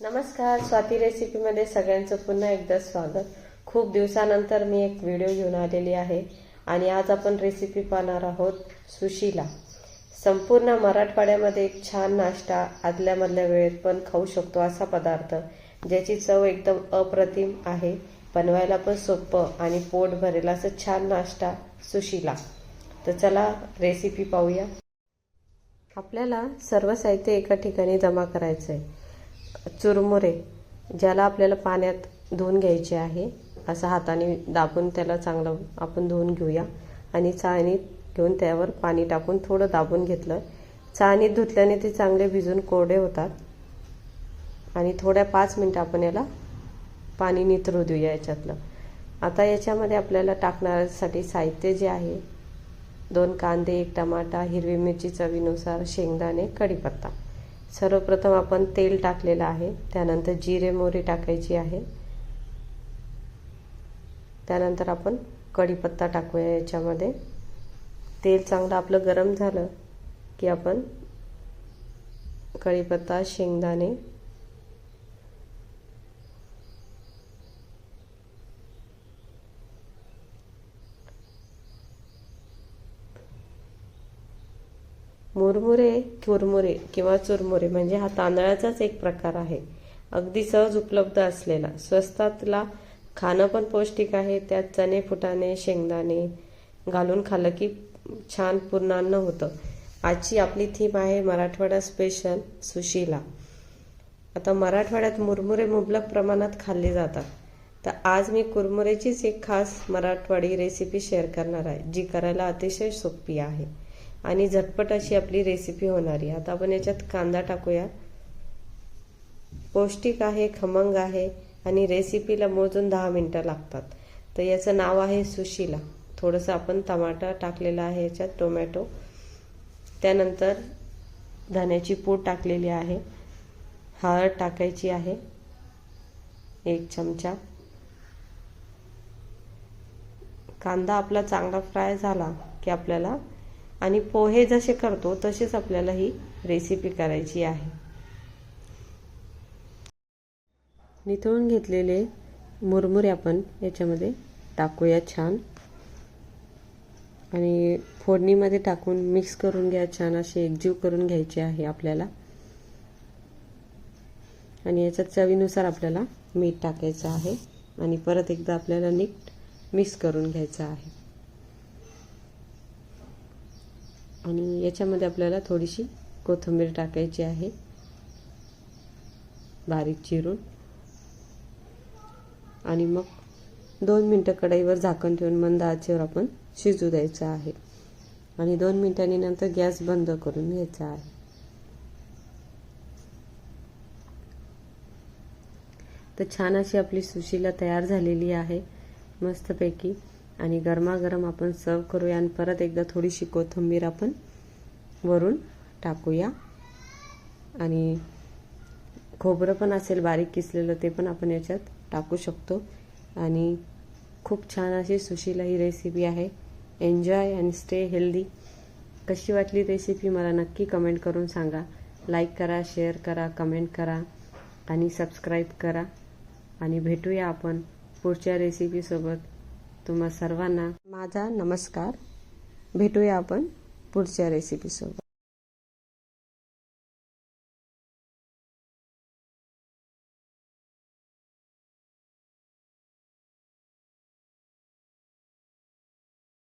नमस्कार स्वाती रेसिपीमध्ये सगळ्यांचं पुन्हा एकदा स्वागत. खूप दिवसानंतर मी एक व्हिडिओ घेऊन आलेली आहे आणि आज आपण रेसिपी पाहणार आहोत सुशीला. संपूर्ण मराठवाड्यामध्ये एक छान नाश्ता आदल्यामधल्या वेळेत पण खाऊ शकतो असा पदार्थ ज्याची चव एकदम अप्रतिम आहे. बनवायला पण सोपं आणि पोट भरेल असं छान नाश्ता सुशीला. तर चला रेसिपी पाहूया. आपल्याला सर्व साहित्य एका ठिकाणी जमा करायचं आहे चुरमुरे ज्याला आपल्याला पाण्यात धुवून घ्यायचे आहे असं हाताने दाबून त्याला चांगलं आपण धुवून घेऊया. आणि चाळणीत घेऊन त्यावर पाणी टाकून थोडं दाबून घेतलं. चाळणीत धुतल्याने ते चांगले भिजून कोरडे होतात. आणि थोड्या पाच मिनटं आपण याला पाणी नितरू देऊया याच्यातलं. आता याच्यामध्ये आपल्याला टाकण्यासाठी साहित्य जे आहे दोन कांदे एक टमाटा हिरवी मिरची चवीनुसार शेंगदाणे कढीपत्ता सर्वप्रथम आपण तेल टाकलेलं आहे. त्यानंतर जिरे मोहरी टाकायची आहे. त्यानंतर आपण कढीपत्ता टाकूया याच्यामध्ये. तेल चांगलं आपलं गरम झालं की आपण कढीपत्ता शेंगदाणे मुरमुरे चुरमुरे किंवा चुरमुरे म्हणजे हा तांदळाचाच एक प्रकार आहे. अगदी सहज उपलब्ध असलेला. स्वस्तातला खाणं पण पौष्टिक आहे. त्यात चणे फुटाणे शेंगदाणे घालून खाल्लं की छान पूर्णान्न होतं. आजची आपली थीम आहे मराठवाडा स्पेशल सुशीला. आता मराठवाड्यात मुरमुरे मुबलक प्रमाणात खाल्ले जातात. तर आज मी कुरमुरेचीच एक खास मराठवाडी रेसिपी शेअर करणार आहे जी करायला अतिशय सोपी आहे. आणि झटपट अशी आपली रेसिपी होणारी आता आपण याच्यात कांदा टाकूया. पौष्टिक आहे खमंग आहे आणि रेसिपीला मोजून दहा मिनटं लागतात. तर याचं नाव आहे सुशीला. थोडंसं आपण टमाटा टाकलेला आहे याच्यात टोमॅटो. त्यानंतर धण्याची पूड टाकलेली आहे. हळद टाकायची आहे. एक चमचा. कांदा आपला चांगला फ्राय झाला की आपल्याला आणि पोहे जसे करतो तसेच आपल्याला ही रेसिपी करायची आहे. निथळून घेतलेले मुरमुरे आपण याच्यामध्ये टाकूया छान. आणि फोडणीमध्ये टाकून मिक्स करून घ्या छान असे एकजीव करून घ्यायचे आहे आपल्याला. आणि याच्या चवीनुसार आपल्याला मीठ टाकायचं आहे. आणि परत एकदा आपल्याला नीट मिक्स करून घ्यायचं आहे. आणि याच्यामध्ये आपल्याला थोडीशी कोथिंबीर टाकायची आहे. बारीक चिरून. आणि मग दोन मिनटं कढईवर झाकण ठेवून मंद आचेवर आपण शिजू द्यायचं आहे. आणि दोन मिनिटांनी नंतर गॅस बंद करून घ्यायचा आहे. तर छान अशी आपली सुशीला तयार झालेली आहे. मस्तपैकी. आणि गरमागरम आपण सर्व करूया आणि परत एकदा थोडीशी कोथिंबीर आपण वरून टाकूया. आणि खोबरं पण असेल बारीक किसलेलं ते पण आपण याच्यात टाकू शकतो. आणि खूप छान अशी सुशीला ही रेसिपी आहे. एन्जॉय अँड स्टे हेल्दी कशी वाटली रेसिपी मला नक्की कमेंट करून सांगा. लाईक करा शेअर करा कमेंट करा आणि सबस्क्राईब करा. आणि भेटूया आपण पुढच्या रेसिपीसोबत तुम्हा सर्वांना माझा नमस्कार. भेटूया आपण पुढच्या रेसिपीसोबत